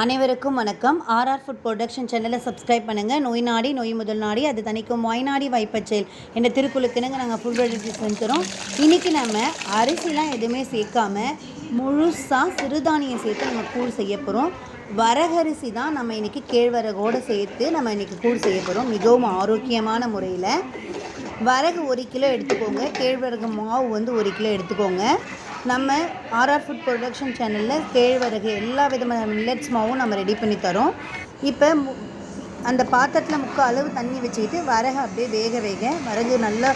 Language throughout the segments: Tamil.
அனைவருக்கும் வணக்கம். ஆர்ஆர் ஃபுட் ப்ரொடக்ஷன் சேனலை சப்ஸ்கிரைப் பண்ணுங்கள் நோய் நாடி நோய் முதல் நாடி அது தணிக்கும் வாய்நாடி வாய்ப்பச்செயல் என்ற திருக்குழுக்குனுங்க நாங்கள் ஃபுட் ரெடி செஞ்சுறோம் இன்றைக்கி நம்ம அரிசிலாம் எதுவுமே சேர்க்காம முழுசாக சிறுதானியம் சேர்த்து நம்ம கூழ் செய்ய போகிறோம் வரகரிசி தான் நம்ம இன்றைக்கி கேழ்வரகோடு சேர்த்து நம்ம இன்றைக்கி கூழ் செய்ய போகிறோம் மிகவும் ஆரோக்கியமான முறையில். வரகு ஒரு கிலோ எடுத்துக்கோங்க. கேழ்வரகு மாவு வந்து ஒரு கிலோ எடுத்துக்கோங்க. நம்ம ஆர்ஆர் ஃபுட் ப்ரொடக்ஷன் சேனலில் கேழ்வரகு எல்லா விதமான மில்லட்ஸ் மாவும் நம்ம ரெடி பண்ணி தரோம். இப்போ மு- அந்த பாத்திரத்தில் முக்கால் அளவு தண்ணி வச்சுக்கிட்டு வரகு அப்படியே வேக வேக வரகு நல்லா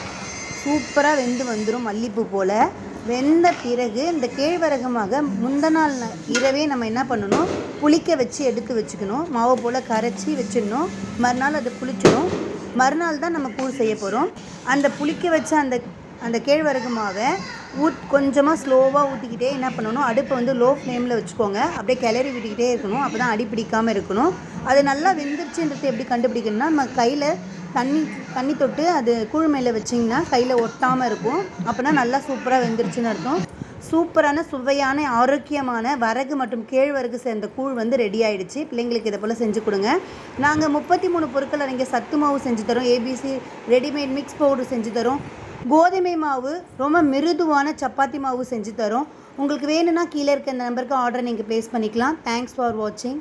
சூப்பராக வெந்து வந்துடும் மல்லிப்பூ போல். வெந்த பிறகு இந்த கேழ்வரகமாக முந்த நாள் இரவே நம்ம என்ன பண்ணணும்? புளிக்க வச்சு எடுத்து வச்சுக்கணும். மாவு போல் கரைச்சி வச்சிடணும். மறுநாள் அது புளிச்சிடும். மறுநாள் தான் நம்ம கூழ் செய்ய போகிறோம் அந்த புளிக்க வச்ச அந்த அந்த கேழ்வரகு மாவை ஊட் கொஞ்சமாக ஸ்லோவாக ஊற்றிக்கிட்டே என்ன பண்ணணும்? அடுப்பை வந்து லோ ஃப்ளேமில் வச்சுக்கோங்க. அப்படியே கிளறி விட்டுக்கிட்டே இருக்கணும். அப்போ தான் அடி பிடிக்காமல் இருக்கணும். அது நல்லா வெந்துருச்சுன்றது எப்படி கண்டுபிடிக்கணும்னா நம்ம கையில் தண்ணி தண்ணி தொட்டு அது கூழ் மேலே வச்சிங்கன்னா கையில் ஒட்டாமல் இருக்கும். அப்போனா நல்லா சூப்பராக வெந்துருச்சுன்னு அர்த்தம். சூப்பரான சுவையான ஆரோக்கியமான வரகு மற்றும் கேழ்வரகு சேர்ந்த கூழ் வந்து ரெடி ஆகிடுச்சு பிள்ளைங்களுக்கு இதை போல் செஞ்சு கொடுங்க. நாங்கள் முப்பத்தி மூணு பொருட்கள் அடங்கிய சத்து மாவு செஞ்சு தரோம். ஏபிசி ரெடிமேட் மிக்ஸ் பவுடர் செஞ்சு தரோம். கோதுமை மாவு ரொம்ப மிருதுவான சப்பாத்தி மாவு செஞ்சு தரோம். உங்களுக்கு வேணும்னா கீழே இருக்க இந்த நம்பருக்கு ஆர்டர் நீங்கள் ப்ளேஸ் பண்ணிக்கலாம். தேங்க்ஸ் ஃபார் வாட்சிங்